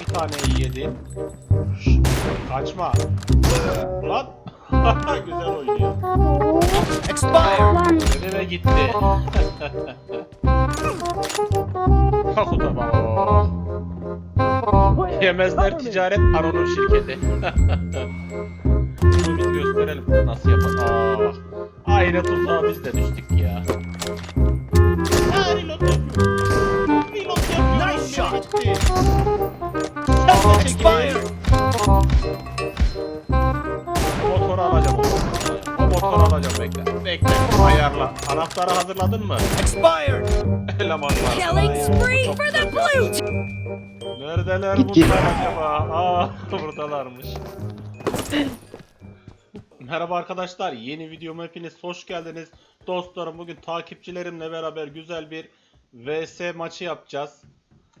Bir taneyi yedin. Kaçma. Lan. Güzel oynuyor. Lan Nereye gitti? Kakuta baba. Yemezler ticaret anonim şirketi. Bunu biz gösterelim. Nasıl yapalım? Aa, aynı tuzağa biz de düştük ya. Ha, reload yapıyorum. Reload yapıyorum. Nice shot. Expired. Motoru alacağım. O motoru alacağım bekle. Bekle. Ayarla. Anahtarı hazırladın mı? Expired. Elemanlar. Killing spree for the blue! Neredeler git. bunlar acaba? Aa buradalarmış. Merhaba arkadaşlar. Yeni videoma hepiniz hoş geldiniz. Dostlarım bugün takipçilerimle beraber güzel bir VS maçı yapacağız.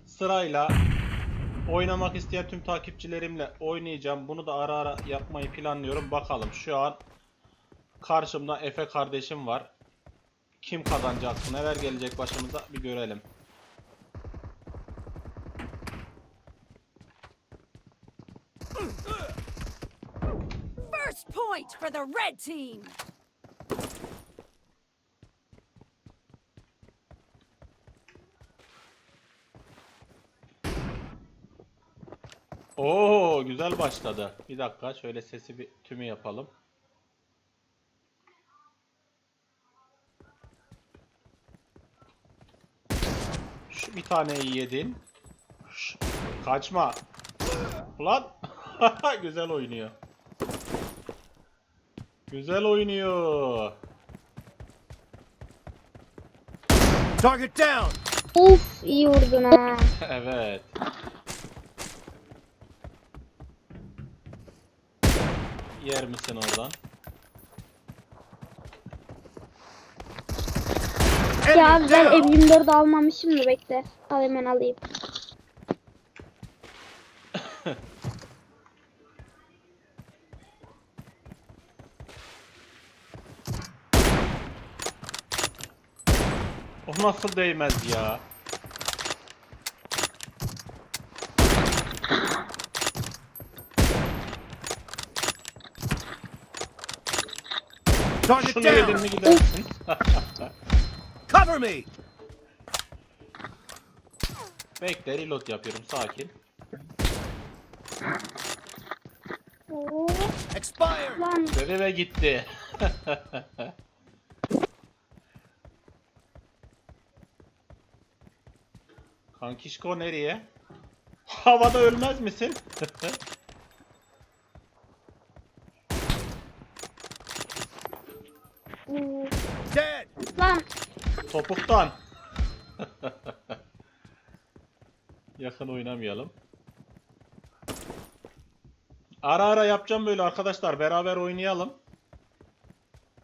Sırayla oynamak isteyen tüm takipçilerimle oynayacağım. Bunu da ara ara yapmayı planlıyorum. Bakalım şu an karşımda Efe kardeşim var. Kim kazanacak? Neler gelecek başımıza bir görelim. First point for the red team! Oo güzel başladı. Bir dakika şöyle sesi bir tümü yapalım. Şu bir taneyi yedin. Şu- kaçma. Ulan güzel oynuyor. Güzel oynuyor. Target down. of iyi vurdun ha. evet. Yer misin oradan? Ya ben down. M24 almamışım da bekle. Al hemen alayım. O nasıl değmez ya? Target Şunu down. mi gidersin? Cover me. Bekle reload yapıyorum sakin. Oo, Expired. lan Dedi ve gitti. Kankişko nereye? Havada ölmez misin? oo, Dead. lan Topuktan. Yakın oynamayalım. Ara ara yapacağım böyle arkadaşlar. Beraber oynayalım.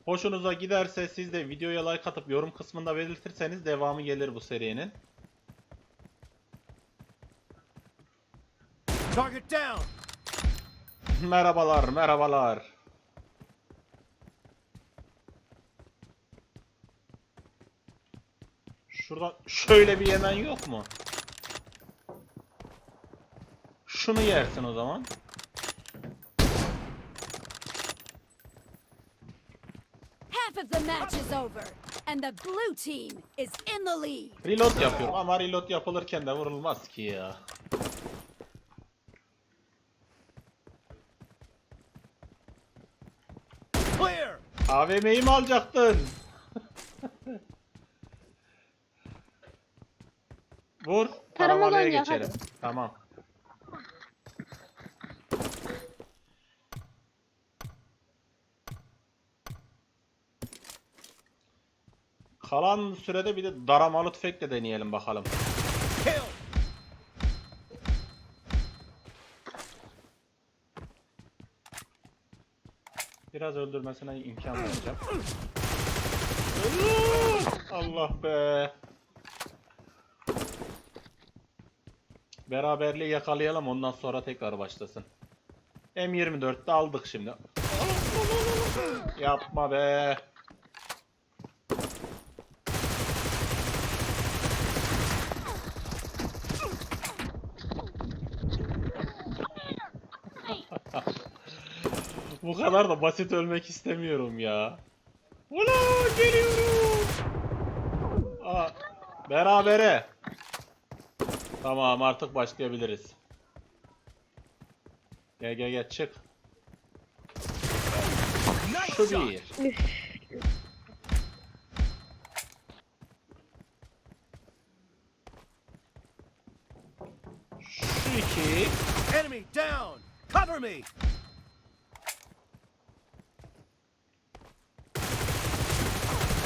Hoşunuza giderse siz de videoya like atıp yorum kısmında belirtirseniz devamı gelir bu serinin. Merhabalar, merhabalar. Şurada şöyle bir yemen yok mu? Şunu yersin o zaman. Half of the match is over, and the blue team is in the lead. Reload yapıyorum ama reload yapılırken de vurulmaz ki ya. Clear. AVM'yi mi alacaktın? Vur. Taramalı Arabaya oynayalım, geçelim. hadi. Tamam. Kalan sürede bir de daramalı tüfekle deneyelim bakalım. Biraz öldürmesine imkan vereceğim. Allah be. Beraberliği yakalayalım ondan sonra tekrar başlasın. M24'te aldık şimdi. Yapma be. Bu kadar da basit ölmek istemiyorum ya. Ula geliyorum. Aa, berabere. Tamam artık başlayabiliriz. Gel gel gel çık. Şu bir. Şu iki. Enemy down. Cover me.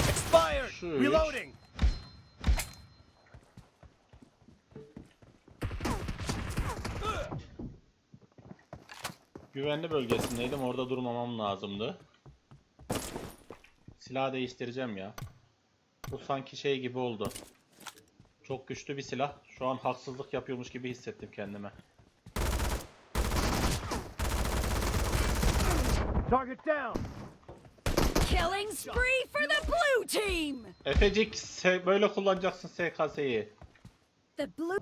Expired. Reloading. Güvenli bölgesindeydim. Orada durmamam lazımdı. Silah değiştireceğim ya. Bu sanki şey gibi oldu. Çok güçlü bir silah. Şu an haksızlık yapıyormuş gibi hissettim kendime. Target down. Killing spree for the blue team. Efecik böyle kullanacaksın SKS'yi. The blue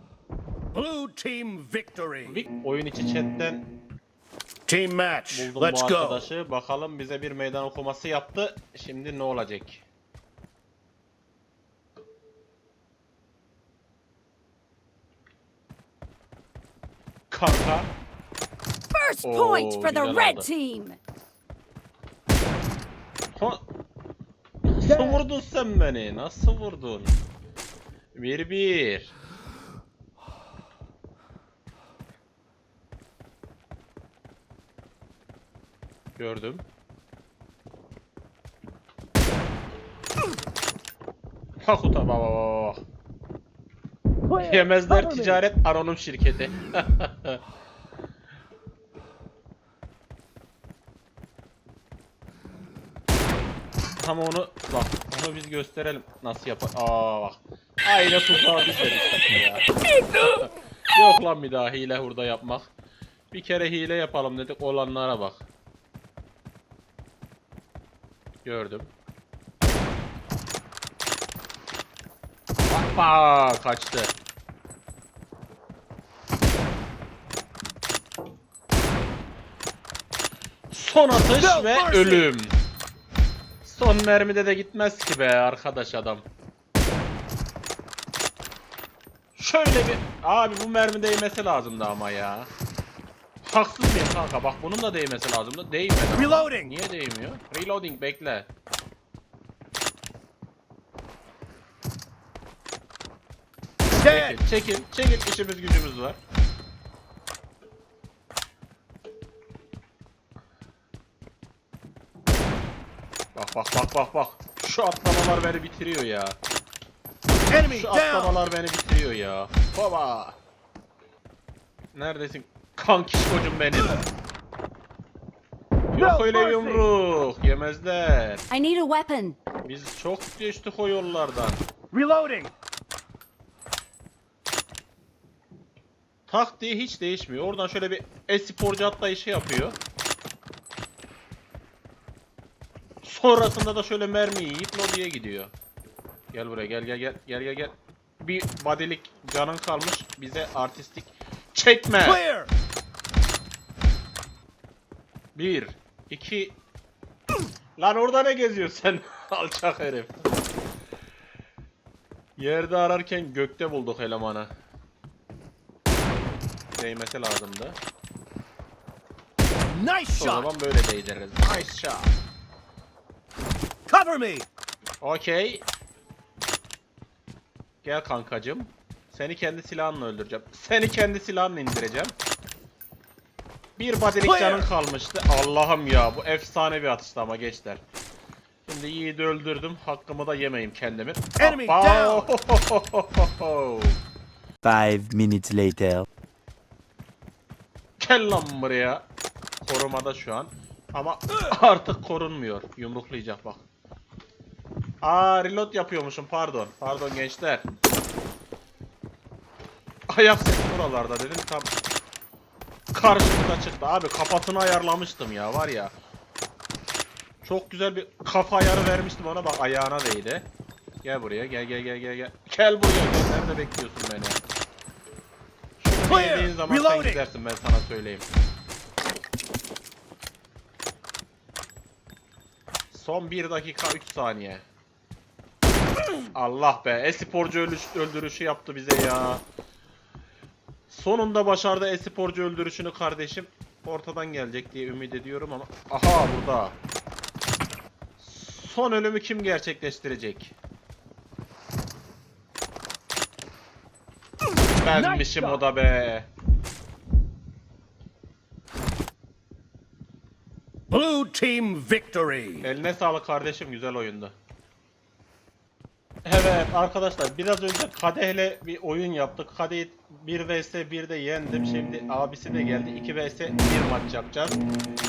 Blue team victory. Oyun içi chatten Team match. Buldum Let's go. arkadaşı. Bakalım bize bir meydan okuması yaptı. Şimdi ne olacak? Kanka. First point for the red aldı. team. Ho- Nasıl vurdun sen beni? Nasıl vurdun? 1-1. Gördüm. Hakuta baba. Yemezler ticaret anonim şirketi. Ama onu bak onu biz gösterelim nasıl yapar. Aa bak. Aynı tuzağa düşeriz ya. Yok lan bir daha hile hurda yapmak. Bir kere hile yapalım dedik olanlara bak. Gördüm. Bak kaçtı. Son atış No ve mercy. ölüm. Son mermide de gitmez ki be arkadaş adam. Şöyle bir... Abi bu mermi değmesi lazımdı ama ya. Haksız mıyım kanka? Bak bunun da değmesi lazımdı. Değmedi. ama. Reloading. Niye değmiyor? Reloading bekle. Çekil, çekil, çekil. İşimiz gücümüz var. Bak bak bak bak bak. Şu atlamalar beni bitiriyor ya. Enemy Şu down. atlamalar beni bitiriyor ya. Baba. Neredesin? Kankişkocum benim. Yok öyle yumruk. Yemezler. I need a weapon. Biz çok geçtik o yollardan. Reloading. Taktiği hiç değişmiyor. Oradan şöyle bir e-sporcu atlayışı yapıyor. Sonrasında da şöyle mermiyi yiyip lobiye gidiyor. Gel buraya gel gel gel gel gel gel. Bir bodylik canın kalmış bize artistik çekme. Clear. Bir, iki. Lan orada ne geziyorsun sen? Alçak herif. Yerde ararken gökte bulduk elemanı. Değmesi lazımdı. Nice O shot. zaman böyle değdiririz. Nice shot. Cover me. Okey. Gel kankacım. Seni kendi silahınla öldüreceğim. Seni kendi silahınla indireceğim. Bir Clear. canın kalmıştı. Allah'ım ya bu efsane bir atıştı ama gençler. Şimdi Yiğit'i öldürdüm. Hakkımı da yemeyeyim kendimin. Enemy Abba! Five minutes later. Gel lan buraya. Korumada şu an. Ama artık korunmuyor. Yumruklayacak bak. Aa reload yapıyormuşum pardon. Pardon gençler. Ayak sesi buralarda dedim tam karşımıza çıktı. Abi kafasını ayarlamıştım ya var ya. Çok güzel bir kafa ayarı vermiştim ona bak ayağına değdi. Gel buraya gel gel gel gel gel. Gel buraya gel. Nerede bekliyorsun beni? Şunu yediğin zaman sen gidersin ben sana söyleyeyim. Son 1 dakika 3 saniye. Allah be. E-sporcu öldürüşü yaptı bize ya. Sonunda başardı e-sporcu öldürüşünü kardeşim. Ortadan gelecek diye ümit ediyorum ama. Aha burada. Son ölümü kim gerçekleştirecek? Benmişim o da be. Blue team victory. Eline sağlık kardeşim güzel oyundu. Evet arkadaşlar biraz önce Kadeh'le bir oyun yaptık. Kadeh 1 vs 1'de yendim. Şimdi abisi de geldi. 2 vs 1 maç yapacağız.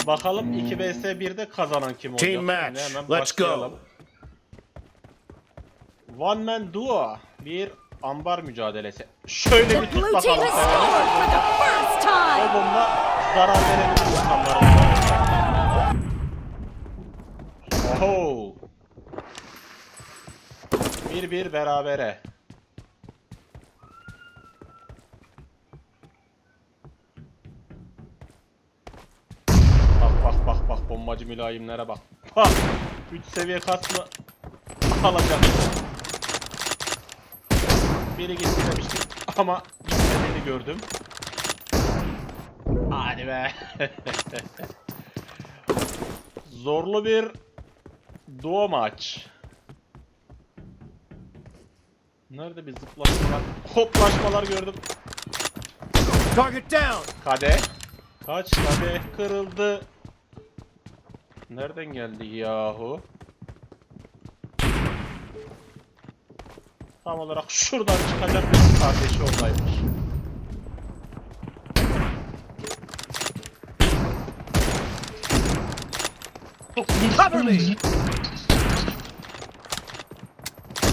Bakalım 2 vs 1'de kazanan kim olacak? Team match. Hemen Let's başlayalım. go. One man duo. Bir ambar mücadelesi. Şöyle bir tut bakalım. O time. bomba zarar verebilir Bir bir berabere. Bak bak bak bak bombacı mülayimlere bak. Bak. 3 seviye kasma alacak. Biri gitti demiştim ama gitmediğini gördüm. Hadi be. Zorlu bir duo maç. Nerede bir zıplaşmalar, hoplaşmalar gördüm. Target down. Kade. Kaç kade kırıldı. Nereden geldi yahu? Tam olarak şuradan çıkacak bir kardeşi oradaymış. Cover me.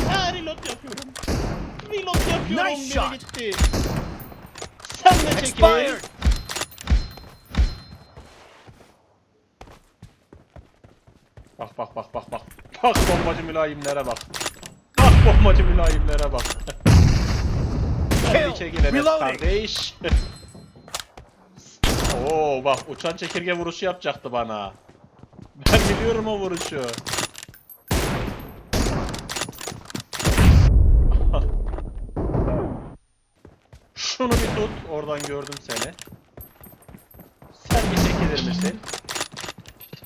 Ha reload yapıyorum. Nice shot. gitti. Sen de çekil. Expired. Bak bak bak bak bak. Bak bombacı mülayimlere bak. Bak bombacı mülayimlere bak. Reloading. kardeş. Oo bak uçan çekirge vuruşu yapacaktı bana. Ben biliyorum o vuruşu. Şunu bir tut. Oradan gördüm seni. Sen bir çekilir misin?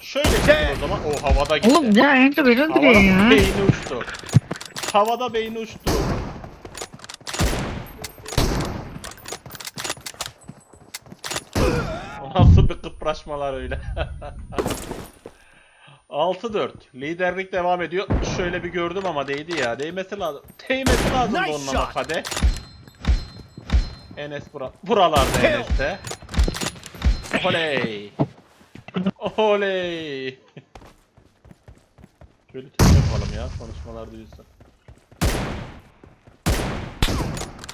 Şöyle çekil o zaman. O havada gitti. Oğlum ya önce böyle Havada ya. beyni uçtu. Havada beyni uçtu. O nasıl bir kıpraşmalar öyle. 6-4. Liderlik devam ediyor. Şöyle bir gördüm ama değdi ya. Değmesi lazım. Değmesi lazım Nice onun ama kade. Enes bura buralarda Kill. Enes'te. Oley. Oley. Şöyle tüm yapalım ya konuşmalar duyulsun.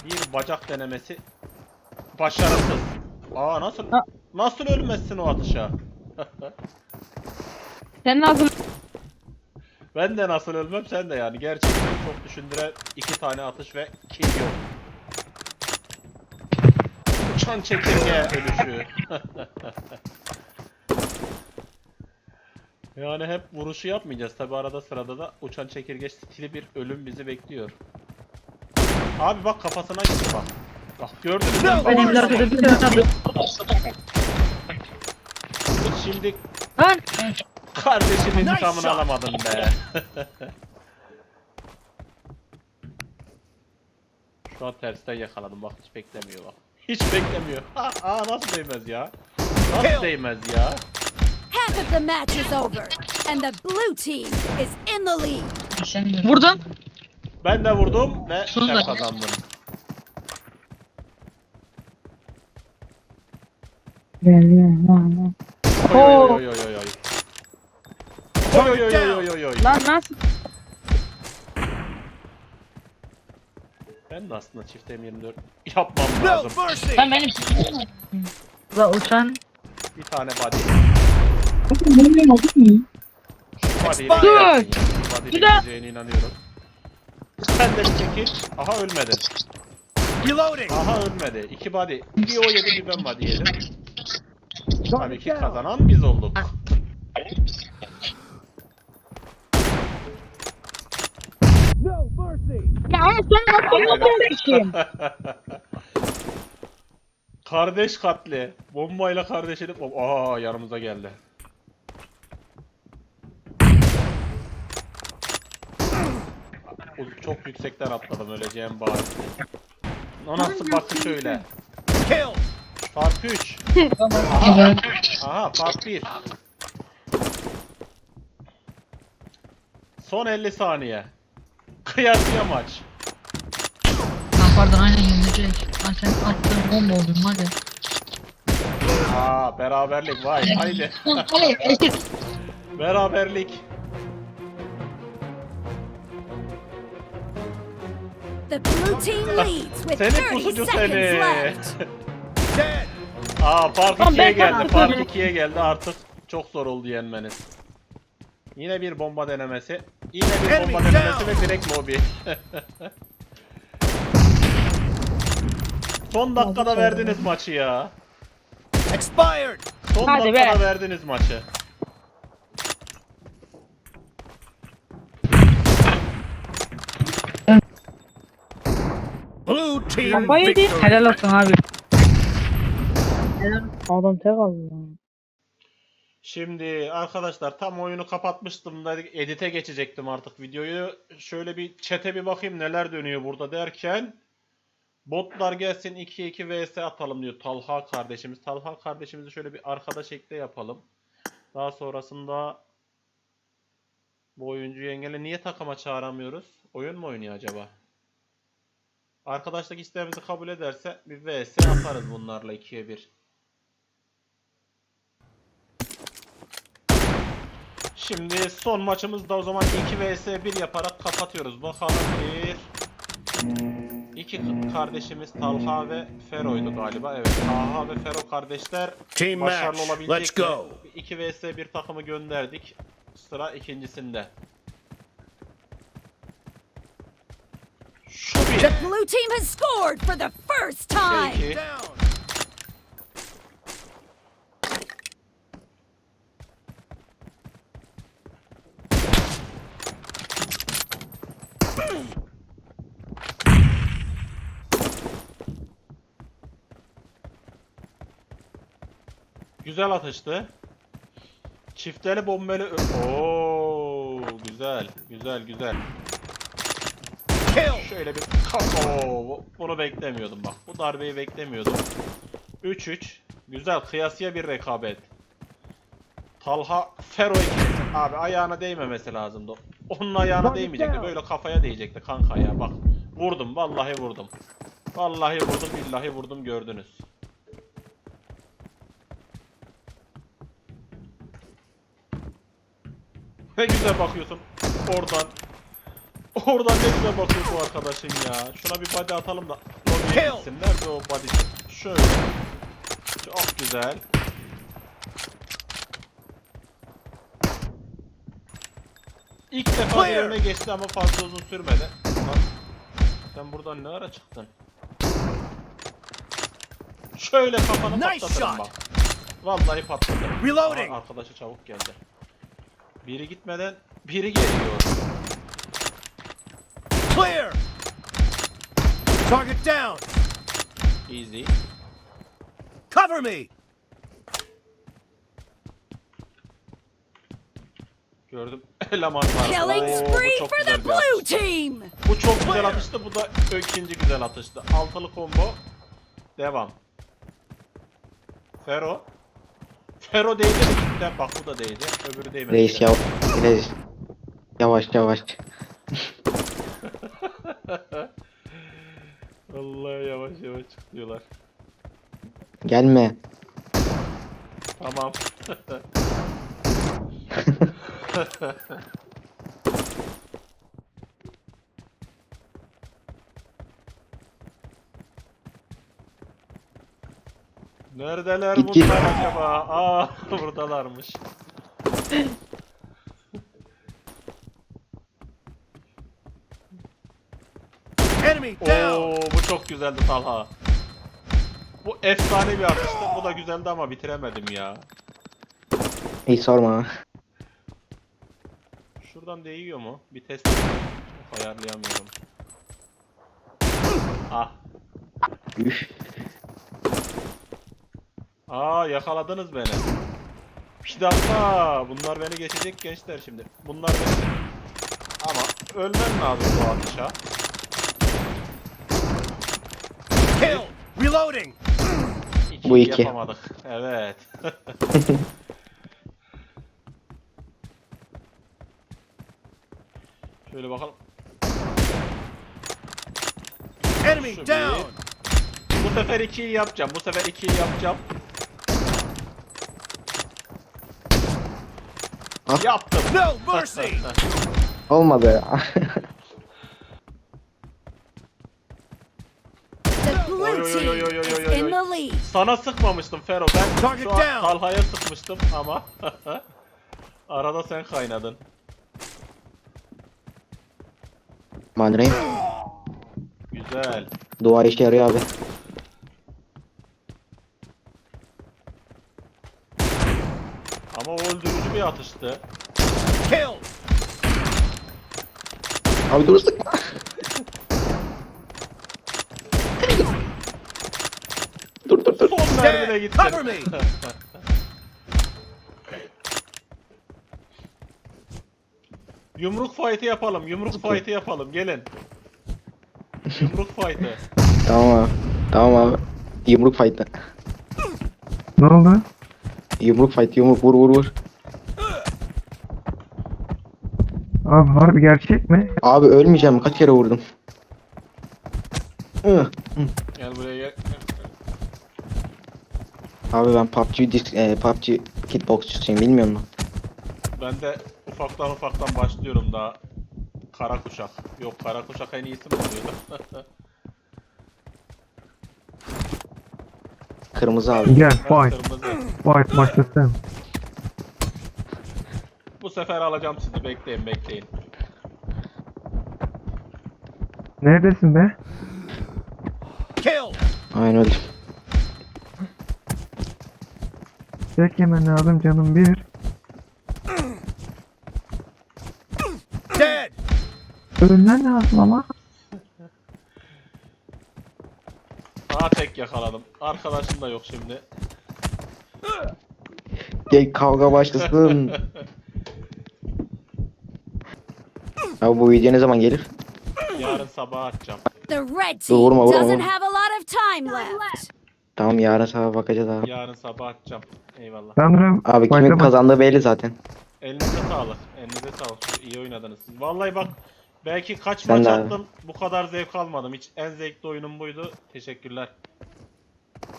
Bir bacak denemesi başarısız. Aa nasıl Aa. nasıl ölmezsin o atışa? Senin ağzın ben de nasıl ölmem sen de yani gerçekten çok düşündüren iki tane atış ve kill yok. Uçan çekirge ölüşü. yani hep vuruşu yapmayacağız. Tabi arada sırada da uçan çekirge stili bir ölüm bizi bekliyor. Abi bak kafasına gitti bak. Bak gördünüz mü? De arkada bir tane adı. Şimdi Lan kardeşimin Nice intikamını shot. alamadım be. Şu an tersten yakaladım bak hiç beklemiyor bak. Hiç beklemiyor. Ha, aa nasıl değmez ya? Nasıl değmez ya? Half of the match is over, and the blue team is in the lead. vurdun. Ben de vurdum ve sen Sonunda. kazandın. Oy Oo. oy oy oy oy. Oy oy oy oy oy oy oy. Lan nasıl? Ben de aslında çift M24 yapmam lazım. Lan benim La uçan. Bir tane body. Body ile Dur. gidersin ya. Body ile Bir daha. gideceğine inanıyorum. Sen de çekil. Aha ölmedin. Reloading. Aha ölmedi. İki body. Bir o yedi bir ben body yedim. Tabii ki kazanan biz olduk. Nasıl Kardeş katli. Bombayla kardeşini... Aa yanımıza geldi. Çok yüksekten atladım öleceğim bari. O nasıl bakış öyle? Kill. Fark 3. Aha. Aha fark 1. Son 50 saniye. Kıyasıya maç. Pardon aynen yenilecek. Lan sen attığın bomba oldun hadi. Aa beraberlik vay haydi. Hayır eşit. beraberlik. The blue team leads with Seni 30 pusucu seconds seni. left. Aa fark Lan 2'ye ben geldi. söyleyeyim. 2'ye geldi artık çok zor oldu yenmeniz. Yine bir bomba denemesi. Yine bir bomba denemesi ve direkt lobi. Son dakikada verdiniz maçı ya. Expired. Son Hadi be. dakikada verdiniz maçı. Blue team yedi. victory. Helal olsun abi. Adam tek aldı lan. Şimdi arkadaşlar tam oyunu kapatmıştım da edite geçecektim artık videoyu. Şöyle bir chat'e bir bakayım neler dönüyor burada derken botlar gelsin 2-2 vs atalım diyor Talha kardeşimiz. Talha kardeşimizi şöyle bir arkadaş ekle yapalım. Daha sonrasında bu oyuncuyu engelle niye takıma çağıramıyoruz? Oyun mu oynuyor acaba? Arkadaşlık isteğimizi kabul ederse bir vs atarız bunlarla 2'ye 1. Şimdi son maçımızda o zaman 2 vs 1 yaparak kapatıyoruz. Bakalım bir iki kardeşimiz Talha ve Fero'ydu galiba. Evet, Talha ve Fero kardeşler Team başarılı match. olabilecek Let's go. 2 vs 1 takımı gönderdik. Sıra ikincisinde. Şu bir. The blue team has scored for the first time. Down. Güzel atıştı. Çifteli bombeli... Oo, güzel, güzel, güzel. Şöyle bir Oo, bunu beklemiyordum bak. Bu darbeyi beklemiyordum. 3-3. Güzel kıyasıya bir rekabet. Talha Fero. Abi ayağına değmemesi lazımdı. Onun ayağına değmeyecekti. Böyle kafaya değecekti kanka ya bak. Vurdum vallahi vurdum. Vallahi vurdum billahi vurdum gördünüz. Ne güzel bakıyorsun oradan. Oradan ne güzel bakıyor bu arkadaşın ya. Şuna bir body atalım da. Lobiye gitsin. Nerede o body? Şöyle. Çok güzel. İlk defa öne geçti ama fazla uzun sürmedi. Lan, sen buradan ne ara çıktın? Şöyle kafanı Nice patlatırım bak. Vallahi patlatırım. Reloading. Arkadaşı çabuk geldi. Biri gitmeden biri geliyor. Clear. Target down. Easy. Cover me. Gördüm. Eleman var. Killing spree for the blue team. Bu çok güzel atıştı. Bu da ikinci güzel atıştı. Altılı combo. Devam. Fero. Fero değdi? De, bak bu da değdi. Öbürü değmedi. Reis yavaş. Reis. Yavaş yavaş. Allah yavaş yavaş çıkıyorlar. Gelme. Tamam. Neredeler Git, git. bunlar acaba? Aa buradalarmış. Enemy down. Oo bu çok güzeldi Talha. Bu efsane bir atıştı. Bu da güzeldi ama bitiremedim ya. İyi sorma. Şuradan değiyor mu? Bir test edelim. Ayarlayamıyorum. Ah. Üf. Aa yakaladınız beni. Bir dakika. Bunlar beni geçecek gençler şimdi. Bunlar beni... Ama ölmem lazım bu atışa. Kill. Reloading. Bu İkiyi iki. yapamadık. Evet. Şöyle bakalım. Enemy down. Bu sefer 2'yi yapacağım. Bu sefer 2'yi yapacağım. Yaptım. No mercy. Olmadı. The blue Oy, oy, oy, oy, oy, is oy, oy. in the lead. Sana sıkmamıştım Fero. Ben Target şu an down. Talha'ya sıkmıştım ama arada sen kaynadın. Madreyim. Güzel. Dua işe yarıyor abi. Öldürücü bir atıştı. Kill. Abi dur sıkma. dur dur dur. Son mermine gitti. Cover me. Yumruk fight'ı yapalım. Yumruk fight'ı yapalım. Gelin. Yumruk fight'ı. Tamam abi. Tamam abi. Yumruk fight'ı. Ne oldu? Yumruk fight yumruk vur vur vur. Abi harbi gerçek mi? Abi ölmeyeceğim kaç kere vurdum. Gel buraya gel. Abi ben PUBG, dis e, PUBG kitboxçusuyum bilmiyor musun? Ben de ufaktan ufaktan başlıyorum daha. Kara kuşak. Yok kara kuşak en iyisi mi oluyordu? Kırmızı abi. Gel Ben fight. kırmızı. Fight başlasın. Bu sefer alacağım sizi. Bekleyin bekleyin. Neredesin be? Kill. Aynen öyle. Tek yemen lazım canım bir. Dead. Ölmen lazım ama. Aa tek yakaladım. Arkadaşım da yok şimdi. Gel kavga başlasın. Abi bu video ne zaman gelir? Yarın sabah atacağım. The red Dur, team vurma, vurma, doesn't vurma. have a lot of time left. Tamam yarın sabah bakacağız abi. Yarın sabah atacağım. Eyvallah. Sanırım Abi kimin bak- kazandığı belli zaten. Elinize sağlık. Elinize sağlık. İyi oynadınız siz. Vallahi bak belki kaç Sen maç de abi. attım bu kadar zevk almadım. Hiç en zevkli oyunum buydu. Teşekkürler.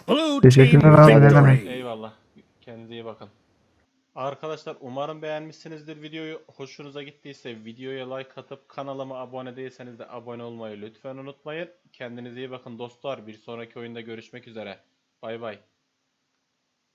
Blue Teşekkürler team abi, ne victory. demek. Eyvallah. Kendinize iyi bakın. Arkadaşlar umarım beğenmişsinizdir videoyu. Hoşunuza gittiyse videoya like atıp kanalıma abone değilseniz de abone olmayı lütfen unutmayın. Kendinize iyi bakın dostlar. Bir sonraki oyunda görüşmek üzere. Bay bay.